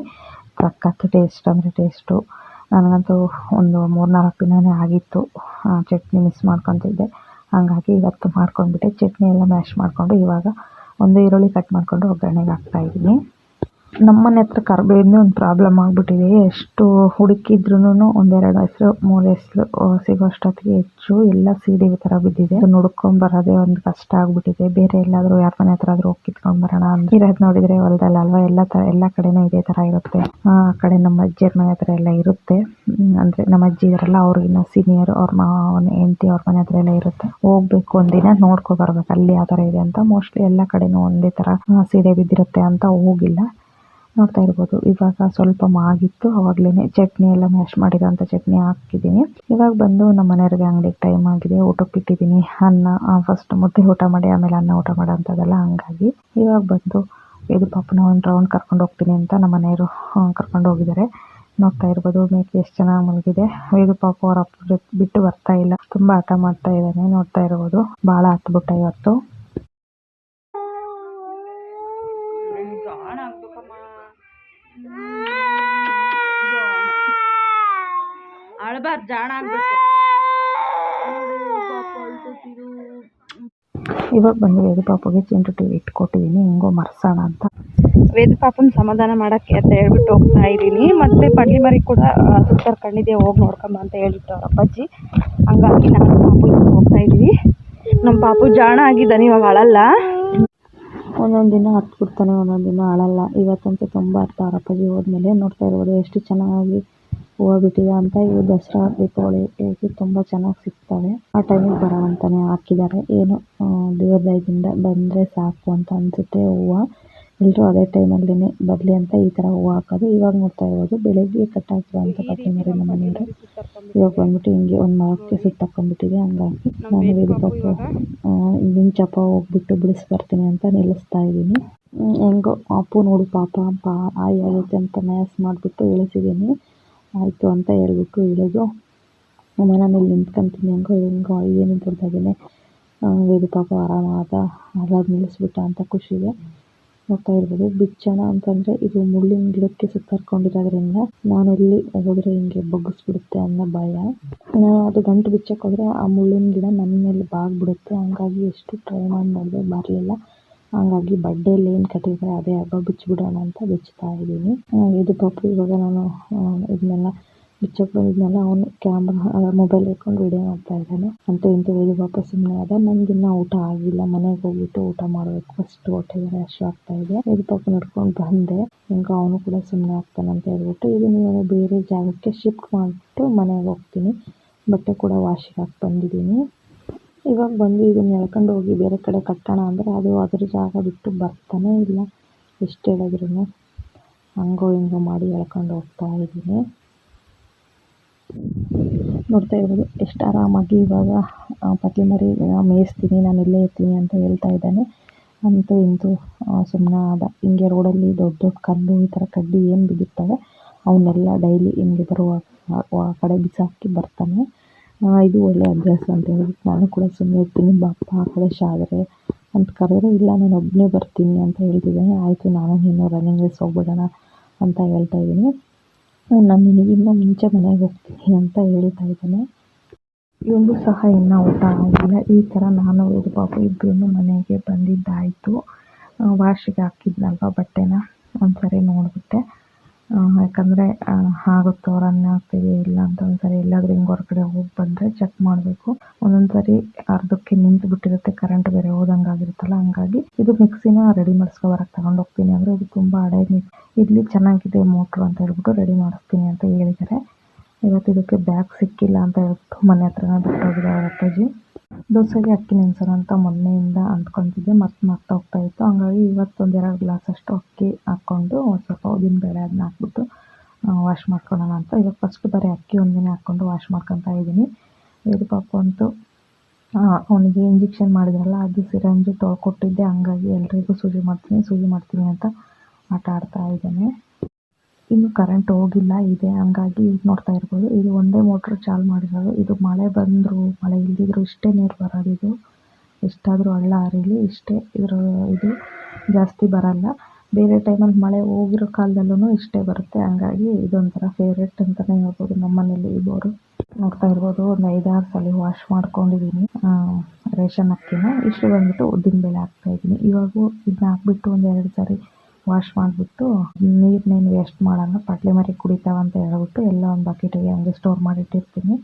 A: ಸಖತ್ತು ಟೇಸ್ಟ್ ಅಂದರೆ ಟೇಸ್ಟು ನನಗಂತೂ ಒಂದು ಮೂರು ನಾಲ್ಕು ದಿನವೇ ಆಗಿತ್ತು ಚಟ್ನಿ ಮಿಸ್ ಮಾಡ್ಕೊತಿದ್ದೆ ಹಾಗಾಗಿ ಇವತ್ತು ಮಾಡ್ಕೊಂಡ್ಬಿಟ್ಟೆ. ಚಟ್ನಿ ಎಲ್ಲ ಮ್ಯಾಶ್ ಮಾಡಿಕೊಂಡು ಇವಾಗ ಒಂದು ಈರುಳ್ಳಿ ಕಟ್ ಮಾಡಿಕೊಂಡು ಒಗ್ಗರಣೆಗೆ ಹಾಕ್ತಾಯಿದ್ದೀನಿ ನಮ್ಮ ಮನೆ ಹತ್ರ ಕರ್ಬೇವಿಂದು ಒಂದು ಪ್ರಾಬ್ಲಮ್ ಆಗಿಬಿಟ್ಟಿದೆ. ಎಷ್ಟು ಹುಡುಕಿದ್ರೂ ಒಂದೆರಡು ಹೆಸರು, ಮೂರು ಹೆಸರು ಸಿಗೋ ಅಷ್ಟೊತ್ತಿಗೆ ಹೆಚ್ಚು ಎಲ್ಲ ಸೀಡಿ ಥರ ಬಿದ್ದಿದೆ. ನೋಡ್ಕೊಂಡು ಬರೋದೇ ಒಂದು ಕಷ್ಟ ಆಗ್ಬಿಟ್ಟಿದೆ. ಬೇರೆ ಎಲ್ಲಾದರೂ ಯಾರ ಮನೆ ಹತ್ರ ಆದ್ರೂ ಹೋಗಿ ಕಿತ್ಕೊಂಡು ಬರೋಣ ಅಂತ. ಇರೋದು ನೋಡಿದರೆ ಹೊಲದಲ್ಲಿ ಅಲ್ವಾ? ಎಲ್ಲ ತರ, ಎಲ್ಲ ಕಡೆನೂ ಇದೇ ತರ ಇರುತ್ತೆ. ಆ ಕಡೆ ನಮ್ಮ ಅಜ್ಜಿಯರ ಮನೆ ಹತ್ರ ಎಲ್ಲ ಇರುತ್ತೆ. ಅಂದ್ರೆ ನಮ್ಮ ಅಜ್ಜಿ ಇದ್ರಲ್ಲ ಅವ್ರಿಗಿನ್ನ ಸೀನಿಯರ್ ಅವ್ರ ಮಾವನ, ಹೆಂಡತಿ ಅವ್ರ ಮನೆ ಹತ್ರ ಎಲ್ಲ ಇರುತ್ತೆ. ಹೋಗ್ಬೇಕು ಒಂದಿನ, ನೋಡ್ಕೊ ಬರ್ಬೇಕು. ಅಲ್ಲಿ ಯಾವ ತರ ಇದೆ ಅಂತ. ಮೋಸ್ಟ್ಲಿ ಎಲ್ಲ ಕಡೆನೂ ಒಂದೇ ತರ ಸೀಡೆ ಬಿದ್ದಿರುತ್ತೆ ಅಂತ ಹೋಗಿಲ್ಲ. ನೋಡ್ತಾ ಇರ್ಬೋದು. ಇವಾಗ ಸ್ವಲ್ಪ ಮಾಗಿತ್ತು. ಅವಾಗ್ಲೇನೆ ಚಟ್ನಿ ಎಲ್ಲ ಮ್ಯಾಶ್ ಮಾಡಿರೋಂಥ ಚಟ್ನಿ ಹಾಕಿದ್ದೀನಿ. ಇವಾಗ ಬಂದು ನಮ್ಮ ಮನೆಯವ್ರಿಗೆ ಅಂಗಡಿಗೆ ಟೈಮ್ ಆಗಿದೆ ಊಟಕ್ಕೆ ಇಟ್ಟಿದ್ದೀನಿ. ಅನ್ನ ಫಸ್ಟ್ ಮುದ್ದೆ ಊಟ ಮಾಡಿ, ಆಮೇಲೆ ಅನ್ನ ಊಟ ಮಾಡೋ ಅಂಥದ್ದೆಲ್ಲ ಹಂಗಾಗಿ. ಇವಾಗ ಬಂದು ಇದು ಪಾಪನ ಒಂದು ರೌಂಡ್ ಕರ್ಕೊಂಡು ಹೋಗ್ತೀನಿ ಅಂತ ನಮ್ಮ ಮನೆಯವರು ಕರ್ಕೊಂಡು ಹೋಗಿದ್ದಾರೆ. ನೋಡ್ತಾ ಇರ್ಬೋದು, ಮೇಕೆ ಎಷ್ಟು ಚೆನ್ನಾಗಿ ಮಲಗಿದೆ ಇದು ಪಾಪ ಅವ್ರ ಅಪ್ಪ ಬಿಟ್ಟು ಬರ್ತಾ ಇಲ್ಲ. ತುಂಬಾ ಆಟ ಮಾಡ್ತಾ ಇದ್ದಾನೆ. ನೋಡ್ತಾ ಇರ್ಬೋದು. ಬಹಳ ಹತ್ಬಿಟ್ಟ ಇವತ್ತು
B: ಜಾಣ ಆಗ್ಬೇಕಮ್ಮ ಅಳ್ಬಾರ್ದು ಜಾಣ
A: ಇವಾಗ ಬಂದು ವೇದ ಪಾಪಗೆ ಚಿಂಟು ಟಿವಿ ಇಟ್ಕೊಟ್ಟಿದ್ದೀನಿ ಹೆಂಗೋ ಮರ್ಸೋಣ ಅಂತ.
B: ವೇದ ಪಾಪನ ಸಮಾಧಾನ ಮಾಡಕ್ಕೆ ಅಂತ ಹೇಳ್ಬಿಟ್ಟು ಹೋಗ್ತಾ ಇದ್ದೀನಿ. ಮತ್ತೆ ಪಡ್ಲಿ ಮರಿ ಕೂಡ ಸುತ್ತರ್ ಕಣ್ಣಿದೆ ಹೋಗಿ ನೋಡ್ಕೊಂಬ ಅಂತ ಹೇಳ್ಬಿಟ್ಟು ಅವ್ರ ಅಪ್ಪಾಜಿ. ಹಂಗಾಗಿ ನಾನು ಪಾಪು ಇವಾಗ ಹೋಗ್ತಾ ಇದ್ದೀವಿ ನಮ್ಮ ಪಾಪು ಜಾಣ ಆಗಿದ್ದಾನೆ ಇವಾಗ ಅಳಲ್ಲ.
A: ಒಂದೊಂದು ದಿನ ಹತ್ಬಿಡ್ತಾನೆ ಒಂದೊಂದು ದಿನ ಅಳಲ್ಲ. ಇವತ್ತಂತೂ ತುಂಬ ಹತ್ತು ಅವ್ರ ಅಪ್ಪಾಜಿ ಹೋದ್ಮೇಲೆ ನೋಡ್ತಾ ಇರ್ಬೋದು ಎಷ್ಟು ಚೆನ್ನಾಗಿ ಹೂವು ಬಿಟ್ಟಿದೆ ಅಂತ ಇವು ದಸರಾ, ದೀಪಾವಳಿ ಇದಕ್ಕೆ ತುಂಬಾ ಚೆನ್ನಾಗಿ ಸಿಗ್ತವೆ. ಆ ಟೈಮಿಗೆ ಬರೋ ಅಂತಾನೆ ಹಾಕಿದ್ದಾರೆ. ಏನು ದೇವರ ದಯದಿಂದ ಬಂದ್ರೆ ಸಾಕು ಅಂತ ಅನ್ಸುತ್ತೆ ಹೂವು. ಎಲ್ಲರೂ ಅದೇ ಟೈಮ್ ಅಲ್ಲಿನೇ ಬರಲಿ ಅಂತ ಈ ತರ ಹೂವು ಹಾಕೋದು. ಇವಾಗ ನೋಡ್ತಾ ಇರೋದು ಬೆಳಗ್ಗೆ ಕಟ್ಟಾಕಿರುವಂಥ ಪತ್ನಿ ಮರಿ ನಮ್ಮ ಮನೆಯವರು. ಇವಾಗ ಬಂದ್ಬಿಟ್ಟು ಹಿಂಗೆ ಒಂದು ಮರಕ್ಕೆ ಸುತ್ತಾಕೊಂಡ್ಬಿಟ್ಟಿದೆ ಹಂಗಾಗಿ ನಾನು ವೇದು ಮಿಂಚಪ್ಪ ಹೋಗ್ಬಿಟ್ಟು ಬಿಡಿಸಿ ಬರ್ತೀನಿ ಅಂತ ನಿಲ್ಲಿಸ್ತಾ ಇದ್ದೀನಿ. ಹೆಂಗೋ, ಅಪ್ಪು ನೋಡು ಪಾಪ ಪಾ ಆಯ್ ಅಂತ ಮ್ಯಾಸ್ ಮಾಡಿಬಿಟ್ಟು ಇಳಿಸಿದ್ದೀನಿ. ಆಯಿತು ಅಂತ ಹೇಳ್ಬಿಟ್ಟು ಇಳಿದು ಅಮ್ಮ ನಾನು ಇಲ್ಲಿ ನಿಂತ್ಕೊಂತೀನಿ ಹೆಂಗೋ ಹೆಂಗೋ, ಏನು ದೊಡ್ಡದಾಗೇನೆ. ವೇದು ಪಾಪ ಆರಾಮಾದ ಅದಾದ ನಿಲ್ಲಿಸ್ಬಿಟ್ಟ ಅಂತ ಖುಷಿಗೆ ನೋಡ್ತಾ ಇರ್ಬೋದು. ಬಿಚ್ಚಣ ಅಂತಂದರೆ ಇದು ಮುಳ್ಳಿನ ಗಿಡಕ್ಕೆ ಸುತ್ತಾರ್ಕೊಂಡಿರೋದ್ರಿಂದ ನಾನು ಎಲ್ಲಿ ಹೋದ್ರೆ ಹಿಂಗೆ ಬಗ್ಗಿಸ್ಬಿಡುತ್ತೆ ಅನ್ನೋ ಭಯ. ನಾನು ಅದು ಗಂಟು ಬಿಚ್ಚಕ್ಕೆ ಹೋದರೆ ಆ ಮುಳ್ಳಿನ ಗಿಡ ನನ್ನ ಮೇಲೆ ಬಾಗ್ಬಿಡುತ್ತೆ. ಹಂಗಾಗಿ ಎಷ್ಟು ಟ್ರೈ ಮಾಡಿ ನೋಡಿದೆ ಬರಲಿಲ್ಲ. ಹಂಗಾಗಿ ಬಡ್ಡೆಯಲ್ಲಿ ಏನು ಕಟ್ಟಿದ್ರೆ ಅದೇ ಹಬ್ಬ ಬಿಚ್ಚಿಬಿಡೋಣ ಅಂತ ಬಿಚ್ತಾ ಇದ್ದೀನಿ. ಇದು ಪಾಪ ಇವಾಗ ನಾನು ಇದನ್ನೆಲ್ಲ ಬಿಚ್ಚಕ್ಕೆ ಬಂದಿದ್ನಲ್ಲ, ಅವನು ಕ್ಯಾಮ್ರಾ ಮೊಬೈಲ್ ಇಟ್ಕೊಂಡು ವಿಡಿಯೋ ಮಾಡ್ತಾ ಇದ್ದಾನೆ. ಅಂತೂ ಇಂತೂ ಇದು ಪಾಪ ಸುಮ್ಮನೆ ಅದ ಇನ್ನೂ ಊಟ ಆಗಿಲ್ಲ, ಮನೆಗೆ ಹೋಗ್ಬಿಟ್ಟು ಊಟ ಮಾಡಬೇಕು. ಫಸ್ಟ್ ಹೊಟ್ಟೆಗೆ ರಶ್ ಆಗ್ತಾ ಇದೆ. ಇದು ಪಾಪ ನಡ್ಕೊಂಡು ಬಂದೆ. ಹಿಂಗ ಅವನು ಕೂಡ ಸುಮ್ಮನೆ ಆಗ್ತಾನೆ ಅಂತ ಹೇಳ್ಬಿಟ್ಟು, ಇದು ನೀವು ಬೇರೆ ಜಾಗಕ್ಕೆ ಶಿಫ್ಟ್ ಮಾಡಿಬಿಟ್ಟು ಮನೆಗೆ ಹೋಗ್ತೀನಿ. ಬಟ್ಟೆ ಕೂಡ ವಾಶಿಗೆ ಹಾಕಿ ಬಂದಿದ್ದೀನಿ. ಇವಾಗ ಬಂದು ಇದನ್ನ ಎಳ್ಕೊಂಡು ಹೋಗಿ ಬೇರೆ ಕಡೆ ಕಟ್ಟೋಣ ಅಂದರೆ ಅದು ಅದ್ರ ಜಾಗ ಬಿಟ್ಟು ಬರ್ತಾನೇ ಇಲ್ಲ. ಎಷ್ಟು ಹೇಳಿದ್ರು ಹಂಗೋ ಹಿಂಗೋ ಮಾಡಿ ಎಳ್ಕೊಂಡು ಹೋಗ್ತಾ ಇದ್ದೀನಿ. ನೋಡ್ತಾ ಇರ್ಬೋದು, ಎಷ್ಟು ಆರಾಮಾಗಿ ಇವಾಗ ಪತಿ ಮರಿ ಮೇಯಿಸ್ತೀನಿ, ನಾನು ಇಲ್ಲೇ ಇರ್ತೀನಿ ಅಂತ ಹೇಳ್ತಾ ಇದ್ದಾನೆ. ಅಂತೂ ಇಂತೂ ಸುಮ್ಮನೆ ಆದ. ಹಿಂಗೆ ರೋಡಲ್ಲಿ ದೊಡ್ಡ ದೊಡ್ಡ ಕಲ್ಲು ಈ ಥರ ಕಡ್ಡಿ ಏನು ಬಿದ್ದಿರ್ತವೆ, ಅವನ್ನೆಲ್ಲ ಡೈಲಿ ಹಿಂಗೆ ಬರುವ ಆ ಕಡೆ ಬಿಸಾಕಿ ಬರ್ತಾನೆ. ಇದು ಒಳ್ಳೆಯ ಅಭ್ಯಾಸ ಅಂತ ಹೇಳ್ಬಿಟ್ಟು ನಾನು ಕೂಡ ಸುಮ್ಮನೆ ಇರ್ತೀನಿ ಬಾಪ್ಪ ಆ ಕಡೆ ಶಾದರೆ ಅಂತ ಕರೆದ್ರೆ, ಇಲ್ಲ, ನಾನು ಒಬ್ಬನೇ ಬರ್ತೀನಿ ಅಂತ ಹೇಳ್ತಿದ್ದಾನೆ. ಆಯಿತು, ನಾನು ಇನ್ನೂ ರನ್ನಿಂಗ್ ರೇಸ್ ಹೋಗ್ಬಿಡೋಣ ಅಂತ ಹೇಳ್ತಾ ಇದ್ದೀನಿ. ನಾನು ನಿನಗಿನ್ನ ಮುಂಚೆ ಮನೆಗೆ ಹೋಗ್ತೀನಿ ಅಂತ ಹೇಳ್ತಾ ಇದ್ದಾನೆ. ಇವನು ಸಹ ಇನ್ನೂ ಊಟ ಆಗಿಲ್ಲ. ಈ ಥರ ನಾನು ಇದು ಪಾಪ ಇಬ್ಬರೂ ಮನೆಗೆ ಬಂದಿದ್ದಾಯಿತು. ವಾಶಿಗೆ ಹಾಕಿದ್ನಲ್ವ ಬಟ್ಟೆನ? ಒಂದು ಸರಿ ನೋಡಿಬಿಟ್ಟೆ. ಯಾಕಂದರೆ ಆಗುತ್ತೋ ರನ್ ಆಗ್ತೀವಿ ಇಲ್ಲ ಅಂತ ಒಂದ್ಸರಿ ಎಲ್ಲಾದರೂ ಹಿಂಗೆ ಹೊರಗಡೆ ಹೋಗಿ ಬಂದರೆ ಚೆಕ್ ಮಾಡಬೇಕು. ಒಂದೊಂದು ಸರಿ ಅರ್ಧಕ್ಕೆ ನಿಂತು ಬಿಟ್ಟಿರುತ್ತೆ ಕರೆಂಟ್ ಬೇರೆ ಹೋದಂಗೆ ಆಗಿರುತ್ತಲ್ಲ ಹಂಗಾಗಿ ಇದು ಮಿಕ್ಸಿನ ರೆಡಿ ಮಾಡಿಸ್ಕೊ ಬರಕ್ಕೆ ತಗೊಂಡು ಹೋಗ್ತೀನಿ. ಅಂದರೆ ಇದು ತುಂಬ ಹಳೆ ಇಲ್ಲಿ ಚೆನ್ನಾಗಿದೆ ಮೋಟ್ರು ಅಂತ ಹೇಳ್ಬಿಟ್ಟು ರೆಡಿ ಮಾಡಿಸ್ತೀನಿ ಅಂತ ಹೇಳಿದ್ದಾರೆ. ಇವತ್ತು ಇದಕ್ಕೆ ಬ್ಯಾಗ್ ಸಿಕ್ಕಿಲ್ಲ ಅಂತ ಹೇಳ್ಬಿಟ್ಟು ಮನೆ ಹತ್ರನೇ ಬಿಟ್ಟೋಗಿದೆ ಅವ್ರ ಅಪ್ಪಾಜಿ. ದೋಸೆಗೆ ಅಕ್ಕಿ ನೆನ್ಸೋಣ ಅಂತ ಮೊನ್ನೆಯಿಂದ ಅಂದ್ಕೊಂತಿದ್ದೆ ಮತ್ತೆ ಮರ್ತು ಹೋಗ್ತಾ ಇತ್ತು. ಹಂಗಾಗಿ ಇವತ್ತು ಒಂದೆರಡು ಗ್ಲಾಸ್ ಅಷ್ಟು ಅಕ್ಕಿ ಹಾಕ್ಕೊಂಡು ಒಂದು ಸ್ವಲ್ಪ ಉದ್ದಿನ ಬೇಳೆ ಅದನ್ನ ಹಾಕ್ಬಿಟ್ಟು ವಾಶ್ ಮಾಡ್ಕೊಳ್ಳೋಣ ಅಂತ. ಇವಾಗ ಫಸ್ಟ್ ಬರೀ ಅಕ್ಕಿ ಒಂದಿನ ಹಾಕ್ಕೊಂಡು ವಾಶ್ ಮಾಡ್ಕೊತಾ ಇದ್ದೀನಿ. ಇದು ಪಾಪ ಅಂತೂ ಅವನಿಗೆ ಇಂಜೆಕ್ಷನ್ ಮಾಡಿದ್ರಲ್ಲ, ಅದು ಸಿರಂಜು ತೊಳ್ಕೊಟ್ಟಿದ್ದೆ. ಹಂಗಾಗಿ ಎಲ್ರಿಗೂ ಸೂಜಿ ಮಾಡ್ತೀನಿ ಸೂಜಿ ಮಾಡ್ತೀನಿ ಅಂತ ಆಟ ಆಡ್ತಾ ಇದ್ದಾನೆ. ಇನ್ನು ಕರೆಂಟ್ ಹೋಗಿಲ್ಲ, ಇದೆ. ಹಂಗಾಗಿ ನೋಡ್ತಾ ಇರ್ಬೋದು. ಇದು ಒಂದೇ ಮೋಟರ್ ಚಾಲು ಮಾಡಿರೋದು. ಇದು ಮಳೆ ಬಂದ್ರು, ಮಳೆ ಇಲ್ದಿದ್ರು ಇಷ್ಟೇ ನೀರು ಬರೋದು ಇದು. ಎಷ್ಟಾದರೂ ಹಳ್ಳ ಹರಿಲಿ, ಇಷ್ಟೇ ಇದ್ರ ಇದು ಜಾಸ್ತಿ ಬರಲ್ಲ. ಬೇರೆ ಟೈಮಲ್ಲಿ ಮಳೆ ಹೋಗಿರೋ ಕಾಲದಲ್ಲೂ ಇಷ್ಟೇ ಬರುತ್ತೆ. ಹಂಗಾಗಿ ಇದೊಂಥರ ಫೇವ್ರೇಟ್ ಅಂತಲೇ ಹೇಳ್ಬೋದು ನಮ್ಮ ಈ ಬೋರು ನೋಡ್ತಾ ಇರ್ಬೋದು, ಒಂದು ಐದಾರು ಸಲ ವಾಶ್ ಮಾಡ್ಕೊಂಡಿದ್ದೀನಿ ರೇಷನ್ ಅಕ್ಕಿನ. ಇಷ್ಟು ಬಂದ್ಬಿಟ್ಟು ಹಾಕ್ತಾ ಹಾಕ್ತಾಯಿದ್ದೀನಿ ಇವಾಗ ಇದನ್ನ ಹಾಕ್ಬಿಟ್ಟು ಒಂದು ಎರಡು ಸಾರಿ ವಾಶ್ ಮಾಡಿಬಿಟ್ಟು ನೀರನ್ನೇನು ವೇಸ್ಟ್ ಮಾಡಲ್ಲ, ಪಟ್ಲಿ ಮರಿ ಕುಡಿತಾವ ಅಂತ ಹೇಳ್ಬಿಟ್ಟು ಎಲ್ಲ ಒಂದು ಬಕೆಟಿಗೆ ಹಂಗೆ ಸ್ಟೋರ್ ಮಾಡಿಟ್ಟಿರ್ತೀನಿ.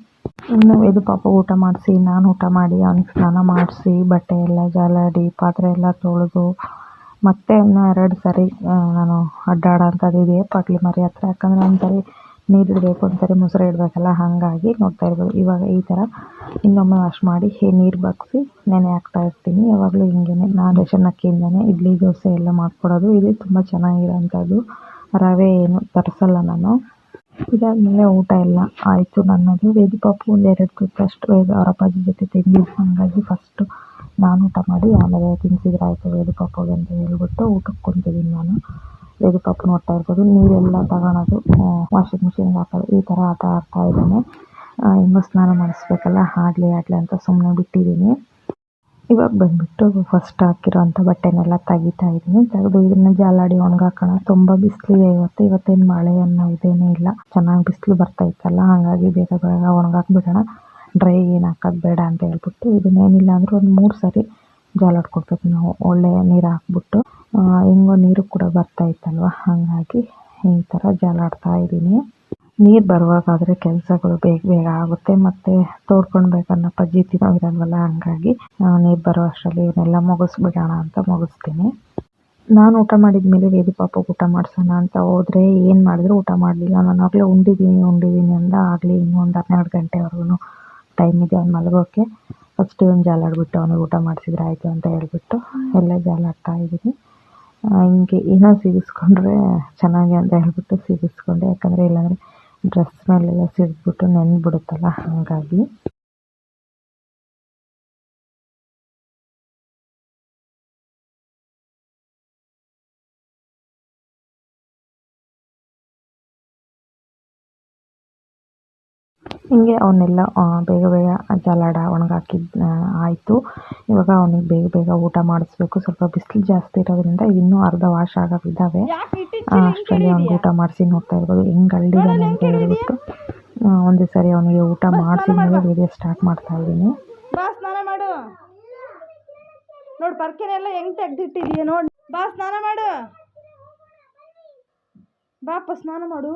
A: ಇನ್ನು ಇದು ಪಾಪ ಊಟ ಮಾಡಿಸಿ, ನಾನು ಊಟ ಮಾಡಿ, ಅವ್ನಿಗೆ ಸ್ನಾನ ಮಾಡಿಸಿ, ಬಟ್ಟೆ ಎಲ್ಲ ಜಾಲಾಡಿ, ಪಾತ್ರೆ ಎಲ್ಲ ತೊಳೆದು, ಮತ್ತೆ ಇನ್ನೂ ಎರಡು ಸರಿ ನಾನು ನಾನು ಅಡ್ಡಾಡೋಂಥದ್ದಿದೆ ಪಟ್ಲಿ ಮರಿ ಹತ್ರ. ಯಾಕಂದರೆ ಒಂದು ಸರಿ ನೀರು ಇಡಬೇಕು ಅಂತಾರೆ, ಮೊಸರು ಇಡಬೇಕಲ್ಲ, ಹಾಗಾಗಿ ನೋಡ್ತಾ ಇರ್ಬೋದು. ಇವಾಗ ಈ ಥರ ಇನ್ನೊಮ್ಮೆ ವಾಶ್ ಮಾಡಿ ನೀರು ಬಗ್ಸಿ ನೆನೆ ಹಾಕ್ತಾ ಇರ್ತೀನಿ. ಯಾವಾಗಲೂ ಹಿಂಗೇನೆ, ನಾನು ರೇಷನ್ ಅಕ್ಕಿಯಿಂದನೇ ಇಡ್ಲಿ, ದೋಸೆ ಎಲ್ಲ ಮಾಡ್ಕೊಡೋದು. ಇದು ತುಂಬ ಚೆನ್ನಾಗಿರೋಂಥದ್ದು. ರವೆ ಏನು ತರಿಸಲ್ಲ ನಾನು. ಇದಾದಮೇಲೆ ಊಟ ಎಲ್ಲ ಆಯಿತು ನನ್ನದು. ವೇದಿ ಪಾಪು ಒಂದು ಎರಡು ತುತ್ತಷ್ಟು ಅಷ್ಟು ಅವ್ರ ಅಪ್ಪಾಜಿ ಜೊತೆ ತಿಂದಿದ್ದು. ಹಾಗಾಗಿ ಫಸ್ಟು ನಾನು ಊಟ ಮಾಡಿ ಆಮೇಲೆ ತಿನ್ಸಿದ್ರೆ ಆಯಿತು ವೇದಿ ಪಾಪುಗೆ ಅಂತ ಹೇಳ್ಬಿಟ್ಟು ಊಟಕ್ಕೆ ಕುಂತಿದ್ದೀನಿ ನಾನು. ವೇದು ಕಪ್ ನೋಡ್ತಾ ಇರ್ಬೋದು, ನೀರೆಲ್ಲ ತಗೊಳೋದು ವಾಷಿಂಗ್ ಮಿಷಿನ್ ಹಾಕೋದು, ಈ ತರ ಆಟ ಆಡ್ತಾ ಇದ್ದಾನೆ. ಇನ್ನು ಸ್ನಾನ ಮಾಡಿಸ್ಬೇಕಲ್ಲ, ಆಗಲಿ ಆಗಲಿ ಅಂತ ಸುಮ್ಮನೆ ಬಿಟ್ಟಿದ್ದೀನಿ. ಇವಾಗ ಬಂದ್ಬಿಟ್ಟು ಫಸ್ಟ್ ಹಾಕಿರೋಂಥ ಬಟ್ಟೆನೆಲ್ಲ ತೆಗಿತಾ ಇದ್ದೀನಿ. ತೆಗೆದು ಇದನ್ನ ಜಾಲಾಡಿ ಒಣಗಾಕೋಣ. ತುಂಬ ಬಿಸಿಲಿದೆ ಇವತ್ತು, ಇವತ್ತೇನು ಮಳೆ ಅನ್ನೋ ಇದೇನೇ ಇಲ್ಲ. ಚೆನ್ನಾಗಿ ಬಿಸಿಲು ಬರ್ತಾ ಇತ್ತಲ್ಲ, ಹಾಗಾಗಿ ಬೇಗ ಬೇಗ ಒಣಗಾಕ್ಬಿಡೋಣ. ಡ್ರೈ ಏನು ಹಾಕೋದು ಬೇಡ ಅಂತ ಹೇಳ್ಬಿಟ್ಟು ಇದನ್ನೇನಿಲ್ಲ ಅಂದರೂ ಒಂದು ಮೂರು ಸರಿ ಜಾಲಾಡ್ಕೊಡ್ಬೇಕು ನಾವು. ಒಳ್ಳೆಯ ನೀರು ಹಾಕ್ಬಿಟ್ಟು. ಹೆಂಗೋ ನೀರು ಕೂಡ ಬರ್ತಾ ಇತ್ತಲ್ವ? ಹಾಗಾಗಿ ಈ ಥರ ಜಾಲಾಡ್ತಾ ಇದ್ದೀನಿ. ನೀರು ಬರುವಾಗಾದರೆ ಕೆಲಸಗಳು ಬೇಗ ಬೇಗ ಆಗುತ್ತೆ. ಮತ್ತು ತೋಡ್ಕೊಳ್ಬೇಕನ್ನೋ ಪದ್ಧತಿ ಇರಲ್ವಲ್ಲ? ಹಂಗಾಗಿ ನೀರು ಬರೋ ಅಷ್ಟರಲ್ಲಿ ಇವನ್ನೆಲ್ಲ ಮುಗಿಸ್ಬಿಡೋಣ ಅಂತ ಮುಗಿಸ್ತೀನಿ. ನಾನು ಊಟ ಮಾಡಿದ ಮೇಲೆ ವೇದಿ ಪಾಪಗೆ ಊಟ ಮಾಡಿಸೋಣ ಅಂತ ಹೋದರೆ ಏನು ಮಾಡಿದ್ರು ಊಟ ಮಾಡಲಿಲ್ಲ. ನಾನು ಆಗಲೇ ಉಂಡಿದ್ದೀನಿ ಉಂಡಿದ್ದೀನಿ ಅಂದ ಆಗಲಿ ಇನ್ನೂ ಒಂದು ಹನ್ನೆರಡು ಗಂಟೆವರೆಗೂ ಟೈಮ್ ಇದೆ ಅವ್ನು ಮಲಗೋಕ್ಕೆ ಫಸ್ಟ್ ಇವನು ಜಾಲಾಡ್ಬಿಟ್ಟು ಅವನಿಗೆ ಊಟ ಮಾಡಿಸಿದ್ರೆ ಆಯಿತು ಅಂತ ಹೇಳ್ಬಿಟ್ಟು ಎಲ್ಲ ಜಾಲಾಡ್ತಾ ಇದ್ದೀನಿ. ಹಿಂಗೆ ಏನೋ ಸಿಗಿಸ್ಕೊಂಡ್ರೆ ಚೆನ್ನಾಗಿ ಅಂತ ಹೇಳ್ಬಿಟ್ಟು ಸಿಗಿಸ್ಕೊಂಡೆ. ಯಾಕಂದರೆ ಇಲ್ಲಾಂದರೆ ಡ್ರೆಸ್ ಮೇಲೆಲ್ಲ ಸಿಡಿದ್ಬಿಟ್ಟು ನೆನ್ಬಿಡುತ್ತಲ್ಲ ಹಾಗಾಗಿ. ಹಿಂಗೆ ಅವನ್ನೆಲ್ಲ ಬೇಗ ಬೇಗ ಜಲಾಡ ಒಣಗಾಕಿದ್ದು ಆಯಿತು. ಇವಾಗ ಅವನಿಗೆ ಬೇಗ ಬೇಗ ಊಟ ಮಾಡಿಸ್ಬೇಕು. ಸ್ವಲ್ಪ ಬಿಸಿಲು ಜಾಸ್ತಿ ಇರೋದ್ರಿಂದ ಇನ್ನೂ ಅರ್ಧ ವಾಶ್ ಆಗೋವಿದ್ದಾವೆ. ಅಷ್ಟರಲ್ಲಿ ಅವ್ನಿಗೆ ಊಟ ಮಾಡಿಸಿ ನೋಡ್ತಾ ಇರ್ಬೋದು. ಹೆಂಗೆ ಅಲ್ಲಿದ್ದಾನೆ ಅಂತ ಹೇಳಿಬಿಟ್ಟು. ಒಂದು ಸರಿ ಅವನಿಗೆ ಊಟ ಮಾಡಿಸಿದ್ಮೇಲೆ ವಿಡಿಯೋ ಸ್ಟಾರ್ಟ್ ಮಾಡ್ತಾ ಇದ್ದೀನಿ.
B: ಬಾ ಸ್ನಾನ ಮಾಡು. ನೋಡು ಪರ್ಕೆನೆಲ್ಲ ಹೆಂಗ್ ತೆಗ್ದಿಟ್ಟಿದೀಯ ನೋಡು. ಬಾ ಸ್ನಾನ ಮಾಡು. ಬಾಪ ಸ್ನಾನ ಮಾಡು.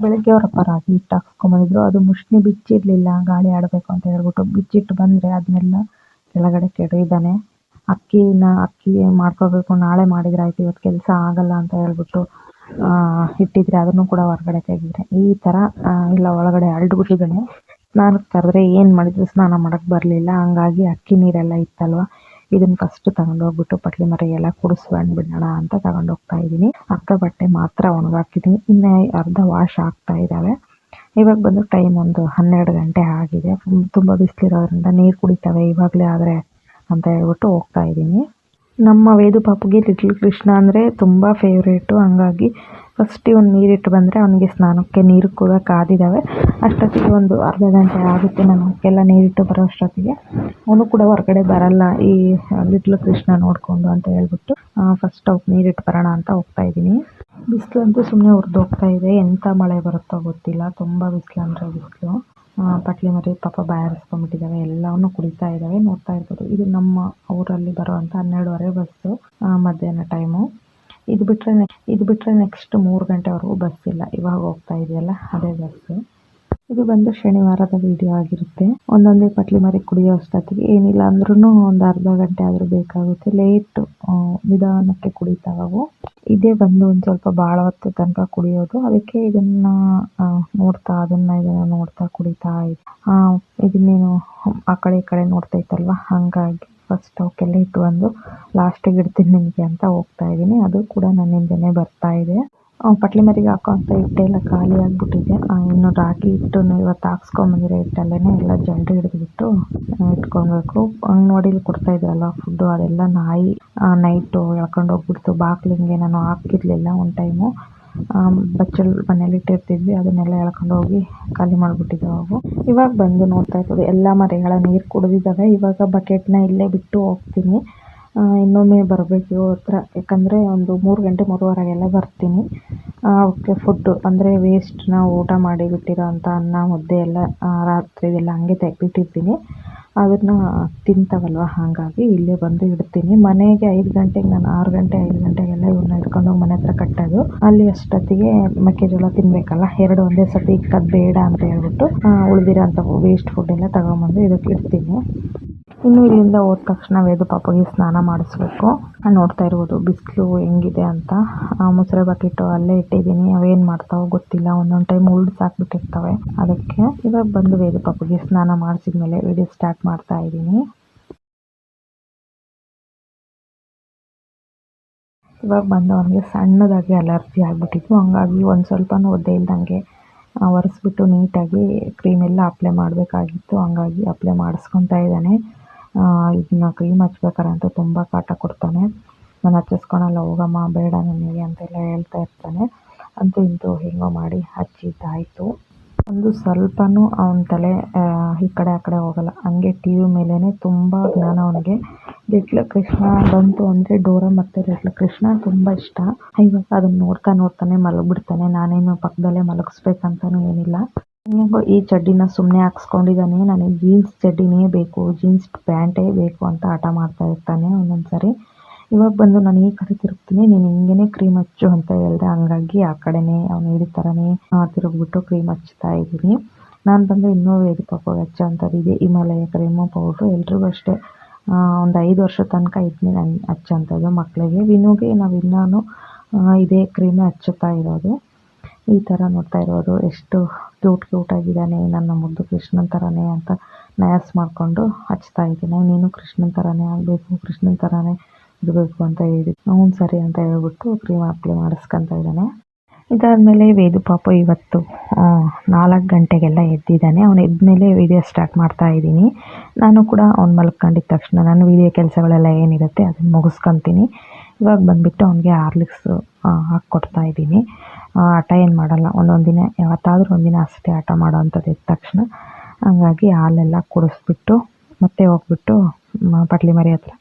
A: ಬೆಳಗ್ಗೆ ಅವರಪ್ಪ ರಾಗಿ ಹಿಟ್ಟು ಹಾಕ್ಸ್ಕೊಂಬಂದಿದ್ರು ಅದು ಮುಷ್ಣಿ ಬಿಚ್ಚಿರ್ಲಿಲ್ಲ, ಗಾಳಿ ಆಡಬೇಕು ಅಂತ ಹೇಳ್ಬಿಟ್ಟು ಬಿಚ್ಚಿಟ್ಟು ಬಂದ್ರೆ ಅದನ್ನೆಲ್ಲ ಕೆಳಗಡೆ ಕೆಡವಿದ್ದಾನೆ ಅಕ್ಕಿನ ಅಕ್ಕಿ ಮಾಡ್ಕೋಬೇಕು, ನಾಳೆ ಮಾಡಿದ್ರೆ ಆಯ್ತು, ಇವತ್ತು ಕೆಲಸ ಆಗಲ್ಲ ಅಂತ ಹೇಳ್ಬಿಟ್ಟು ಇಟ್ಟಿದ್ರೆ ಅದನ್ನು ಕೂಡ ಹೊರಗಡೆ ತೆಗೆದ್ರೆ ಈ ತರ ಇಲ್ಲ ಒಳಗಡೆ ಅಲ್ಡ್ಬಿಟ್ಟಿದ್ದಾನೆ. ಸ್ನಾನಕ್ಕೆ ಕರೆದ್ರೆ ಏನು ಮಾಡಿದ್ರು ಸ್ನಾನ ಮಾಡಕ್ ಬರಲಿಲ್ಲ. ಹಂಗಾಗಿ ಅಕ್ಕಿ ನೀರೆಲ್ಲ ಇತ್ತಲ್ವ? ಇದನ್ನ ಫಸ್ಟ್ ತಗೊಂಡೋಗ್ಬಿಟ್ಟು ಪಟ್ಲಿ ಮರಿ ಎಲ್ಲ ಕುಡಿಸ್ಕೊಂಡು ಬಿಡೋಣ ಅಂತ ತಗೊಂಡೋಗ್ತಾ ಇದ್ದೀನಿ. ಅರ್ಧ ಬಟ್ಟೆ ಮಾತ್ರ ಒಣಗಾಕಿದ್ದೀನಿ. ಇನ್ನು ಅರ್ಧ ವಾಶ್ ಆಗ್ತಾ ಇದ್ದಾವೆ. ಇವಾಗ ಬಂದು ಟೈಮ್ ಒಂದು ಹನ್ನೆರಡು ಗಂಟೆ ಆಗಿದೆ. ತುಂಬ ಬಿಸಿಲಿರೋದ್ರಿಂದ ನೀರು ಕುಡಿತಾವೆ ಇವಾಗಲೇ ಆದರೆ ಅಂತ ಹೇಳ್ಬಿಟ್ಟು ಹೋಗ್ತಾ ಇದ್ದೀನಿ. ನಮ್ಮ ವೇದು ಪಾಪುಗೆ ಲಿಟ್ಲ್ ಕೃಷ್ಣ ಅಂದರೆ ತುಂಬ ಫೇವ್ರೇಟು ಹಂಗಾಗಿ ಫಸ್ಟ್ ಇವ್ನು ನೀರಿಟ್ಟು ಬಂದರೆ ಅವನಿಗೆ ಸ್ನಾನಕ್ಕೆ ನೀರು ಕೂಡ ಕಾದಿದಾವೆ. ಅಷ್ಟೊತ್ತಿಗೆ ಒಂದು ಅರ್ಧ ಗಂಟೆ ಆಗುತ್ತೆ ನಾನು ಎಲ್ಲ ನೀರಿಟ್ಟು ಬರೋ ಅಷ್ಟೊತ್ತಿಗೆ. ಅವನು ಕೂಡ ಹೊರಗಡೆ ಬರಲ್ಲ, ಈ ಲಿಟ್ಲ್ ಕೃಷ್ಣ ನೋಡಿಕೊಂಡು ಅಂತ ಹೇಳ್ಬಿಟ್ಟು ಫಸ್ಟ್ ಅವ್ಕೆ ನೀರಿಟ್ಟು ಬರೋಣ ಅಂತ ಹೋಗ್ತಾ ಇದ್ದೀನಿ. ಬಿಸಿಲಂತೂ ಸುಮ್ಮನೆ ಹೋಗ್ತಾ ಇದೆ. ಎಂಥ ಮಳೆ ಬರುತ್ತೋ ಗೊತ್ತಿಲ್ಲ. ತುಂಬ ಬಿಸಿಲು ಅಂದರೆ ಬಿಸಿಲು. ಪಟ್ಲಿ ಮರಿ ಪಾಪ ಬಾಯಾರಿಸ್ಕೊಂಡ್ಬಿಟ್ಟಿದ್ದಾವೆ ಎಲ್ಲವನ್ನು ಕುಡಿತಾ ಇದ್ದಾವೆ ನೋಡ್ತಾ ಇರ್ಬೋದು. ಇದು ನಮ್ಮ ಊರಲ್ಲಿ ಬರುವಂಥ ಹನ್ನೆರಡುವರೆ ಬಸ್ಸು. ಮಧ್ಯಾಹ್ನ ಟೈಮು ಇದು ನೆ ಇದು ಬಿಟ್ಟರೆ ನೆಕ್ಸ್ಟ್ ಮೂರು ಗಂಟೆವರೆಗೂ ಬಸ್ ಇಲ್ಲ. ಇವಾಗ ಹೋಗ್ತಾ ಇದೆಯಲ್ಲ, ಅದೇ ಬಸ್ಸು ಇದು ಬಂದು ಶನಿವಾರದ ವಿಡಿಯೋ ಆಗಿರುತ್ತೆ. ಒಂದೊಂದೇ ಪಟ್ಲಿ ಮರಿ ಕುಡಿಯೋ ಅಷ್ಟೊತ್ತಿಗೆ ಏನಿಲ್ಲ ಅಂದ್ರೂ ಒಂದು ಅರ್ಧ ಗಂಟೆ ಆದರೂ ಬೇಕಾಗುತ್ತೆ. ಲೇಟ್ ನಿಧಾನಕ್ಕೆ ಕುಡಿತಾವು ಇದೇ ಬಂದು ಒಂದು ಸ್ವಲ್ಪ ಭಾಳ ಹೊತ್ತು ತನಕ ಕುಡಿಯೋದು. ಅದಕ್ಕೆ ಇದನ್ನ ನೋಡ್ತಾ, ಅದನ್ನ ಇದನ್ನ ನೋಡ್ತಾ ಕುಡಿತಾ ಇದನ್ನೇನು ಆ ಕಡೆ ಈ ಕಡೆ ನೋಡ್ತಾ ಇತ್ತಲ್ವ? ಹಾಗಾಗಿ. ಫಸ್ಟ್ ಇಟ್ಟು ಬಂದು ಲಾಸ್ಟಿಗೆ ಇಡ್ತೀನಿ ನಿಮಗೆ ಅಂತ ಹೋಗ್ತಾ ಇದ್ದೀನಿ. ಅದು ಕೂಡ ನನ್ನ ನನ್ನಿಂದನೇ ಬರ್ತಾ ಇದೆ. ಪಟ್ಲಿ ಮರಿಗೆ ಹಾಕೋಂಥ ಹಿಟ್ಟೆಲ್ಲ ಖಾಲಿ ಆಗಿಬಿಟ್ಟಿದೆ. ಇನ್ನು ರಾಗಿ ಹಿಟ್ಟು ಇವತ್ತು ಹಾಕ್ಸ್ಕೊಂಬಂದಿರೋ ಹಿಟ್ಟಲ್ಲೇ ಎಲ್ಲ ಜಲ್ಡಿ ಹಿಡಿದ್ಬಿಟ್ಟು ಇಟ್ಕೊಬೇಕು. ನೋಡಿ ಇಲ್ಲಿ ಕೊಡ್ತಾ ಇದ್ರಲ್ಲ ಫುಡ್ಡು ಅದೆಲ್ಲ ನಾಯಿ ನೈಟು ಎಳ್ಕೊಂಡು ಹೋಗ್ಬಿಡ್ತು ಬಾಕ್ಲಿಂಗೆ ನಾನು ಹಾಕಿರ್ಲಿಲ್ಲ ಒಂದು ಟೈಮು ಬಚ್ಚಲ್ ಮನೇಲಿ ಇಟ್ಟಿರ್ತಿದ್ವಿ, ಅದನ್ನೆಲ್ಲ ಎಳ್ಕೊಂಡು ಹೋಗಿ ಖಾಲಿ ಮಾಡಿಬಿಟ್ಟಿದ್ದವು ಅವು. ಇವಾಗ ಬಂದು ನೋಡ್ತಾ ಇರ್ಬೋದು, ಎಲ್ಲ ಮರಿಗಳ ನೀರು ಕುಡಿದಿದ್ದಾವೆ. ಇವಾಗ ಬಕೆಟ್ನ ಇಲ್ಲೇ ಬಿಟ್ಟು ಹೋಗ್ತೀನಿ. ಇನ್ನೊಮ್ಮೆ ಬರಬೇಕು ಹತ್ರ, ಯಾಕಂದರೆ ಒಂದು ಮೂರು ಗಂಟೆ, ಮೂರುವರೆಗೆಲ್ಲ ಬರ್ತೀನಿ. ಅವಕ್ಕೆ ಫುಡ್ಡು ಅಂದರೆ ವೇಸ್ಟ್ನ ಊಟ ಮಾಡಿ ಬಿಟ್ಟಿರೋ ಅಂಥ ಅನ್ನ, ಮುದ್ದೆ ಎಲ್ಲ ರಾತ್ರಿದೆಲ್ಲ ಹಂಗೆ ತೆಗ್ದಿಟ್ಟಿರ್ತೀನಿ. ಅದನ್ನು ತಿಂತಾವಲ್ವ? ಹಾಗಾಗಿ ಇಲ್ಲೇ ಬಂದು ಇಡ್ತೀನಿ. ಮನೆಗೆ ಐದು ಗಂಟೆಗೆ ನಾನು ಆರು ಗಂಟೆ, ಐದು ಗಂಟೆಗೆಲ್ಲ ಇವನ್ನ ಹಿಡ್ಕೊಂಡು ಹೋಗಿ ಮನೆ ಹತ್ರ ಕಟ್ಟೋದು. ಅಲ್ಲಿ ಅಷ್ಟೊತ್ತಿಗೆ ಮೆಕ್ಕೆಜೋಳ ತಿನ್ನಬೇಕಲ್ಲ ಎರಡು ಒಂದೇ ಸತಿ ಇಕ್ಕದು ಬೇಡ ಅಂತ ಹೇಳ್ಬಿಟ್ಟು ಉಳಿದಿರೋಂಥ ವೇಸ್ಟ್ ಫುಡ್ ಎಲ್ಲ ತಗೊಂಬಂದು ಇದಕ್ಕೆ ಇಡ್ತೀನಿ. ಇನ್ನು ಇಲ್ಲಿಂದ ಹೋದ ತಕ್ಷಣ ವೇದು ಪಾಪಗೆ ಸ್ನಾನ ಮಾಡಿಸ್ಬೇಕು. ನೋಡ್ತಾ ಇರ್ಬೋದು, ಬಿಸಿಲು ಹೆಂಗಿದೆ ಅಂತ. ಮುಸುರೆ ಬಕೆಟು ಅಲ್ಲೇ ಇಟ್ಟಿದ್ದೀನಿ. ಅವೇನು ಮಾಡ್ತಾವೋ ಗೊತ್ತಿಲ್ಲ. ಒಂದೊಂದು ಟೈಮ್ ಉಳ್ದು ಸಾಕ್ಬಿಟ್ಟಿರ್ತವೆ. ಅದಕ್ಕೆ ಇವಾಗ ಬಂದು ವೇದು ಪಾಪಗೆ ಸ್ನಾನ ಮಾಡಿಸಿದ್ಮೇಲೆ ವಿಡಿಯೋ ಸ್ಟಾರ್ಟ್ ಮಾಡ್ತಾ ಇದ್ದೀನಿ ಇವಾಗ ಬಂದು ಅವನಿಗೆ ಸಣ್ಣದಾಗಿ ಅಲರ್ಜಿ ಆಗಿಬಿಟ್ಟಿತ್ತು. ಹಂಗಾಗಿ ಒಂದು ಸ್ವಲ್ಪನೂ ಒದ್ದೆ ಇಲ್ದಂಗೆ ಒರೆಸ್ಬಿಟ್ಟು ನೀಟಾಗಿ ಕ್ರೀಮ್ ಎಲ್ಲ ಅಪ್ಲೈ ಮಾಡಬೇಕಾಗಿತ್ತು. ಹಂಗಾಗಿ ಅಪ್ಲೈ ಮಾಡಿಸ್ಕೊತಾ ಇದ್ದಾನೆ. ಇದನ್ನ ಕ್ರೀಮ್ ಹಚ್ಬೇಕಾರೆ ಅಂತ ತುಂಬ ಕಾಟ ಕೊಡ್ತಾನೆ. ನಾನು ಹಚ್ಚಿಸ್ಕೊಳಲ್ಲ, ಹೋಗಮ್ಮ, ಬೇಡ ನನಗೆ ಅಂತೆಲ್ಲ ಹೇಳ್ತಾ ಇರ್ತಾನೆ. ಅಂತೂ ಇಂತೂ ಹೇಗೋ ಮಾಡಿ ಹಚ್ಚಿದ್ದಾಯಿತು. ಒಂದು ಸ್ವಲ್ಪನೂ ಅವನ ತಲೆ ಈ ಕಡೆ ಆ ಕಡೆ ಹೋಗಲ್ಲ. ಹಂಗೆ ಟಿವಿ ಮೇಲೇನೆ ತುಂಬಾ ಜ್ಞಾನ ಅವನಿಗೆ. ಲಿಟ್ಲ್ ಕೃಷ್ಣ ಬಂತು ಅಂದ್ರೆ ಡೋರ ಮತ್ತೆ ಲಿಟ್ಲ್ ಕೃಷ್ಣ ತುಂಬಾ ಇಷ್ಟ. ಇವಾಗ ಅದನ್ನ ನೋಡ್ತಾ ನೋಡ್ತಾನೆ ಮಲಗಿಬಿಡ್ತಾನೆ. ನಾನೇನು ಪಕ್ಕದಲ್ಲೇ ಮಲಗಿಸ್ಬೇಕಂತಾನು ಏನಿಲ್ಲ. ಈ ಚಡ್ಡಿನ ಸುಮ್ಮನೆ ಹಾಕ್ಸ್ಕೊಂಡಿದ್ದಾನೆ. ನನಗೆ ಜೀನ್ಸ್ ಚಡ್ಡಿನೇ ಬೇಕು ಜೀನ್ಸ್ ಪ್ಯಾಂಟೇ ಬೇಕು ಅಂತ ಹಠ ಮಾಡ್ತಾ ಇರ್ತಾನೆ ಒಂದೊಂದು ಸರಿ ಇವಾಗ ಬಂದು ನನಗೆ ಈ ಕಡೆ ತಿರುಗ್ತೀನಿ ನೀನು ಹಿಂಗೇನೆ ಕ್ರೀಮ್ ಹಚ್ಚು ಅಂತ ಹೇಳ್ದೆ. ಹಾಗಾಗಿ ಆ ಕಡೆನೇ ಅವ್ನು ಹೇಳಿದ ಥರನೇ ತಿರುಗ್ಬಿಟ್ಟು ಕ್ರೀಮ್ ಹಚ್ತಾ ಇದ್ದೀನಿ. ನಾನು ಬಂದು ಇನ್ನೂ ವೇದಿ ಪಾಪಗೆ ಹಚ್ಚೋ ಇದೆ ಹಿಮಾಲಯ ಕ್ರೀಮು ಪೌಡ್ರು ಎಲ್ರಿಗೂ ಅಷ್ಟೇ. ಒಂದು ಐದು ವರ್ಷ ತನಕ ಇದನ್ನೇ ನಾನು ಹಚ್ಚೋಂಥದ್ದು ಮಕ್ಕಳಿಗೆ ವಿನುಗೆ ನಾವು ಇನ್ನೂ ಇದೇ ಕ್ರೀಮೇ ಹಚ್ಚುತ್ತಾ ಇರೋದು. ಈ ಥರ ನೋಡ್ತಾ ಇರೋದು. ಎಷ್ಟು ಕ್ಯೂಟ್ ಕ್ಯೂಟ್ ಆಗಿದ್ದಾನೆ ನನ್ನ ಮುದ್ದು ಕೃಷ್ಣನ ಥರನೇ ಅಂತ ನಯಾಸ್ ಮಾಡಿಕೊಂಡು ಹಚ್ತಾ ಇದ್ದೀನಿ. ನೀನು ಕೃಷ್ಣನ ಥರನೇ ಆಗಬೇಕು, ಕೃಷ್ಣನ ಥರನೇ ಇರಬೇಕು ಅಂತ ಹೇಳಿ ಅವ್ನು ಸರಿ ಅಂತ ಹೇಳ್ಬಿಟ್ಟು ಕ್ರೀಮ್ ಅಪ್ಲೈ ಮಾಡಿಸ್ಕೊಂತ ಇದ್ದಾನೆ. ಇದಾದಮೇಲೆ ವೇದು ಪಾಪ ಇವತ್ತು ನಾಲ್ಕು ಗಂಟೆಗೆಲ್ಲ ಎದ್ದಿದ್ದಾನೆ. ಅವನು ಎದ್ಮೇಲೆ ವಿಡಿಯೋ ಸ್ಟಾರ್ಟ್ ಮಾಡ್ತಾ ಇದ್ದೀನಿ. ನಾನು ಕೂಡ ಅವ್ನು ಮಲ್ಕೊಂಡಿದ್ದ ತಕ್ಷಣ ನಾನು ವಿಡಿಯೋ ಕೆಲಸಗಳೆಲ್ಲ ಏನಿರುತ್ತೆ ಅದನ್ನು ಮುಗಿಸ್ಕೊತೀನಿ. ಇವಾಗ ಬಂದುಬಿಟ್ಟು ಅವನಿಗೆ ಹಾರ್ಲಿಕ್ಸ್ ಹಾಕ್ಕೊಡ್ತಾ ಇದ್ದೀನಿ. ಆಟ ಏನು ಮಾಡಲ್ಲ. ಒಂದೊಂದು ದಿನ, ಯಾವತ್ತಾದರೂ ಒಂದಿನ ಅಷ್ಟೇ ಆಟ ಮಾಡೋ ಅಂಥದ್ದು ಎದ್ದ ತಕ್ಷಣ. ಹಂಗಾಗಿ ಹಾಲೆಲ್ಲ ಕುಡಿಸ್ಬಿಟ್ಟು ಮತ್ತೆ ಹೋಗ್ಬಿಟ್ಟು ಪಟ್ಲಿ ಮರಿ ಹತ್ರ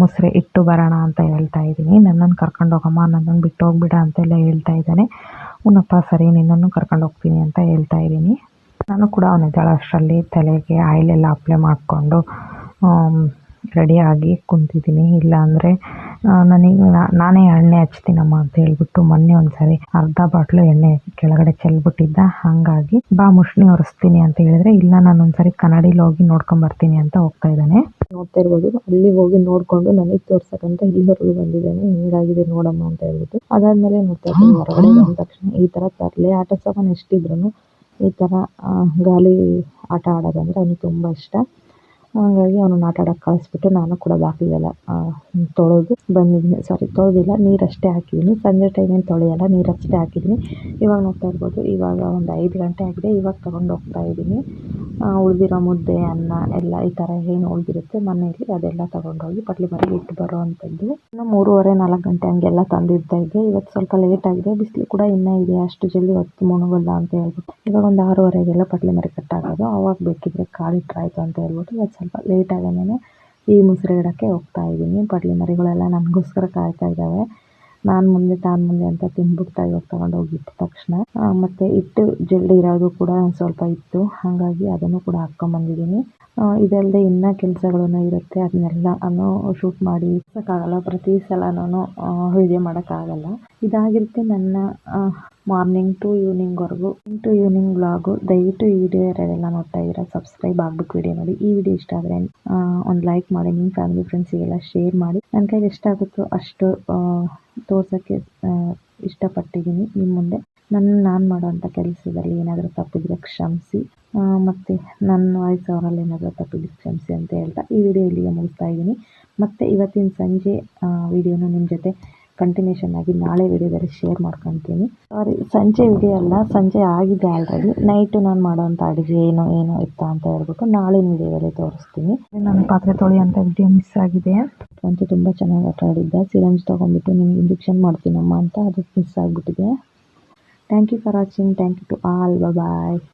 A: ಮೊಸರೆ ಇಟ್ಟು ಬರೋಣ ಅಂತ ಹೇಳ್ತಾ ಇದ್ದೀನಿ. ನನ್ನನ್ನು ಕರ್ಕೊಂಡು ಹೋಗಮ್ಮ, ನನ್ನನ್ನು ಬಿಟ್ಟು ಹೋಗ್ಬಿಡ ಅಂತೆಲ್ಲ ಹೇಳ್ತಾ ಇದ್ದಾನೆ. ಉನ್ನಪ್ಪ ಸರಿ, ನಿನ್ನನ್ನು ಕರ್ಕೊಂಡು ಹೋಗ್ತೀನಿ ಅಂತ ಹೇಳ್ತಾ ಇದ್ದೀನಿ. ನಾನು ಕೂಡ ಅವನ ಎದ್ದೇಳೋ ಅಷ್ಟರಲ್ಲಿ ತಲೆಗೆ ಆಯಿಲೆಲ್ಲ ಅಪ್ಲೈ ಮಾಡಿಕೊಂಡು ರೆಡಿಯಾಗಿ ಕುಂತಿದ್ದೀನಿ. ಇಲ್ಲಾಂದರೆ ನನಗೆ ನಾನೇ ಎಣ್ಣೆ ಹಚ್ತೀನಮ್ಮ ಅಂತ ಹೇಳ್ಬಿಟ್ಟು ಮೊನ್ನೆ ಒಂದ್ಸರಿ ಅರ್ಧ ಬಾಟ್ಲು ಎಣ್ಣೆ ಕೆಳಗಡೆ ಚೆಲ್ಬಿಟ್ಟಿದ್ದ. ಹಾಗಾಗಿ ಬಾ ಮುಷ್ಣಿ ಒರೆಸ್ತೀನಿ ಅಂತ ಹೇಳಿದ್ರೆ, ಇಲ್ಲ, ನಾನು ಒಂದ್ಸರಿ ಕನ್ನಡಿಲಿ ಹೋಗಿ ನೋಡ್ಕೊಂಡ್ ಬರ್ತೀನಿ ಅಂತ ಹೋಗ್ತಾ ಇದ್ದಾನೆ. ನೋಡ್ತಾ ಇರ್ಬೋದು. ಅಲ್ಲಿ ಹೋಗಿ ನೋಡ್ಕೊಂಡು ನನಗೆ ತೋರ್ಸಕ್ಕಂತ ಇಲ್ಲಿವರೆಗೂ ಬಂದಿದ್ದಾನೆ. ಹಿಂಗಾಗಿದೆ ನೋಡಮ್ಮ ಅಂತ ಹೇಳ್ಬಿಟ್ಟು. ಅದಾದ್ಮೇಲೆ ನೋಡ್ತಾ ಇದ್ದೀನಿ ಹೊರಗಡೆ ಬಂದ ತಕ್ಷಣ ಈ ತರ ತರಲೆ ಆಟ ಸಾಮಾನು ಎಷ್ಟಿದ್ರು ಈ ತರ ಗಾಲಿ ಆಟ ಆಡೋದಂದ್ರೆ ಅವನಿಗೆ ತುಂಬಾ ಇಷ್ಟ. ಹಾಗಾಗಿ ಅವನನ್ನ ಆಟ ಆಡೋಕೆ ಕಳಿಸ್ಬಿಟ್ಟು ನಾನು ಕೂಡ ಬಾಗಿಲೆಲ್ಲ ತೊಳೆದು ಬಂದಿದ್ದೀನಿ. ಸಾರಿ ತೊಳೆದಿಲ್ಲ, ನೀರಷ್ಟೇ ಹಾಕಿದ್ದೀನಿ. ಸಂಜೆ ಟೈಮ್ ಏನು ತೊಳೆಯಲ್ಲ, ನೀರಷ್ಟೇ ಹಾಕಿದ್ದೀನಿ. ಇವಾಗ ನೋಡ್ತಾ ಇರ್ಬೋದು, ಇವಾಗ ಒಂದು ಐದು ಗಂಟೆ ಆಗಿದೆ. ಇವಾಗ ತೊಗೊಂಡು ಹೋಗ್ತಾ ಇದ್ದೀನಿ. ಉಳಿದಿರೋ ಮುದ್ದೆ, ಅನ್ನ ಎಲ್ಲ ಈ ಥರ ಏನು ಉಳಿದಿರುತ್ತೆ ಮನೆಯಲ್ಲಿ ಅದೆಲ್ಲ ತೊಗೊಂಡೋಗಿ ಪಟ್ಲಿ ಮರಿ ಇಟ್ಟು ಬರೋ ಇನ್ನು ಮೂರುವರೆ, ನಾಲ್ಕು ಗಂಟೆ ಹಂಗೆಲ್ಲ ತಂದಿಡ್ತಾ ಇದ್ದೆ ಇವತ್ತು ಸ್ವಲ್ಪ ಲೇಟ್ ಆಗಿದೆ. ಬಿಸಿಲು ಕೂಡ ಇನ್ನೂ ಇದೆ. ಅಷ್ಟು ಜಲ್ದಿ ಹೊತ್ತು ಮುಣಗಲ್ಲ ಅಂತ ಹೇಳ್ಬಿಟ್ಟು ಇವಾಗ ಒಂದು ಆರೂವರೆಗೆಲ್ಲ ಪಟ್ಲಿ ಮರಿ ಕಟ್ಟಾಗೋದು ಅವಾಗ ಬೇಕಿದ್ರೆ ಕಾಲಿಟ್ರಾಯ್ತು ಅಂತ ಹೇಳ್ಬಿಟ್ಟು ಇವತ್ತು ಸ್ವಲ್ಪ ಲೇಟ್ ಆಗೇನೆ ಈ ಮುಸ್ರೆ ಗಿಡಕ್ಕೆ ಹೋಗ್ತಾ ಇದ್ದೀನಿ. ಪಟ್ಲಿ ಮರಿಗಳೆಲ್ಲ ನನಗೋಸ್ಕರ ಕಾಯ್ತಾ ಇದ್ದಾವೆ. ನಾನು ಮುಂದೆ, ತಾನು ಮುಂದೆ ಅಂತ ತಿಂದ್ಬಿಡ್ತಾ ಇವಾಗ ತಗೊಂಡು ಹೋಗಿಟ್ಟ ತಕ್ಷಣ. ಮತ್ತೆ ಹಿಟ್ಟು ಜಲ್ದಿ ಇರೋದು ಕೂಡ ಸ್ವಲ್ಪ ಇತ್ತು. ಹಾಗಾಗಿ ಅದನ್ನು ಕೂಡ ಹಾಕ್ಕೊಂಬಂದಿದ್ದೀನಿ ಇದಲ್ಲದೆ ಇನ್ನೂ ಕೆಲಸಗಳೂ ಇರುತ್ತೆ. ಅದನ್ನೆಲ್ಲ ನಾನು ಶೂಟ್ ಮಾಡಿ ಆಗಲ್ಲ ಪ್ರತಿ ಸಲ ನಾನು ವಿಡಿಯೋ ಮಾಡೋಕ್ಕಾಗಲ್ಲ. ಇದಾಗಿರುತ್ತೆ ನನ್ನ ಮಾರ್ನಿಂಗ್ ಟು ಈವ್ನಿಂಗ್ವರೆಗೂ ಟು ಈವ್ನಿಂಗ್ ಬ್ಲಾಗು ದಯವಿಟ್ಟು ಈ ವಿಡಿಯೋ ಯಾರೆಲ್ಲ ನೋಡ್ತಾ ಇದ್ದೀರಾ ಸಬ್ಸ್ಕ್ರೈಬ್ ಆಗ್ಬೇಕು ವಿಡಿಯೋ ನೋಡಿ. ಈ ವಿಡಿಯೋ ಇಷ್ಟ ಆದರೆ ಒಂದು ಲೈಕ್ ಮಾಡಿ ನಿಮ್ಮ ಫ್ಯಾಮಿಲಿ ಫ್ರೆಂಡ್ಸಿಗೆಲ್ಲ ಶೇರ್ ಮಾಡಿ. ನನ್ನ ಕೈಗೆ ಎಷ್ಟಾಗುತ್ತೋ ಅಷ್ಟು ತೋರ್ಸೋಕ್ಕೆ ಇಷ್ಟಪಟ್ಟಿದ್ದೀನಿ. ನಿಮ್ಮ ಮುಂದೆ ನನ್ನ ನಾನು ಮಾಡೋವಂಥ ಕೆಲಸದಲ್ಲಿ ಏನಾದರೂ ತಪ್ಪಿದ್ರೆ ಕ್ಷಮಿಸಿ. ಮತ್ತು ನನ್ನ ವಾಯ್ಸ್ ಅವರಲ್ಲಿ ಏನಾದರೂ ತಪ್ಪಿದ್ರೆ ಕ್ಷಮಿಸಿ ಅಂತ ಹೇಳ್ತಾ ಈ ವಿಡಿಯೋ ಇಲ್ಲಿಗೆ ಮುಗಿಸ್ತಾ ಇದ್ದೀನಿ. ಮತ್ತು ಇವತ್ತಿನ ಸಂಜೆ ವಿಡಿಯೋನ ನಿಮ್ಮ ಜೊತೆ ಕಂಟಿನ್ಯೂಷನ್ ಆಗಿ ನಾಳೆ ವಿಡಿಯೋದಲ್ಲಿ ಶೇರ್ ಮಾಡ್ಕೊತೀನಿ. ಸಾರಿ ಸಂಜೆ ವಿಡಿಯೋ ಅಲ್ಲ ಸಂಜೆ ಆಗಿದೆ ಆಲ್ರೆಡಿ ನೈಟು ನಾನು ಮಾಡೋವಂಥ ಅಡುಗೆ ಏನು ಏನು ಇತ್ತ ಅಂತ ಹೇಳ್ಬಿಟ್ಟು ನಾಳಿನ ವಿಡಿಯೋದಲ್ಲಿ ತೋರಿಸ್ತೀನಿ. ನನ್ನ ಪಾತ್ರೆ ತೊಳೆಯೋಂಥ ವಿಡಿಯೋ ಮಿಸ್ ಆಗಿದೆ. ಅಂತೂ ತುಂಬ ಚೆನ್ನಾಗಿ ಆಟ ಆಡಿದ್ದ ಸಿರಂಜ್ ತೊಗೊಂಡ್ಬಿಟ್ಟು ನಿಮ್ಗೆ ಇಂಜೆಕ್ಷನ್ ಮಾಡ್ತೀನಮ್ಮ ಅಂತ ಅದು ಮಿಸ್ ಆಗಿಬಿಟ್ಟಿದೆ. Thank you for watching. Thank you to all. Bye bye.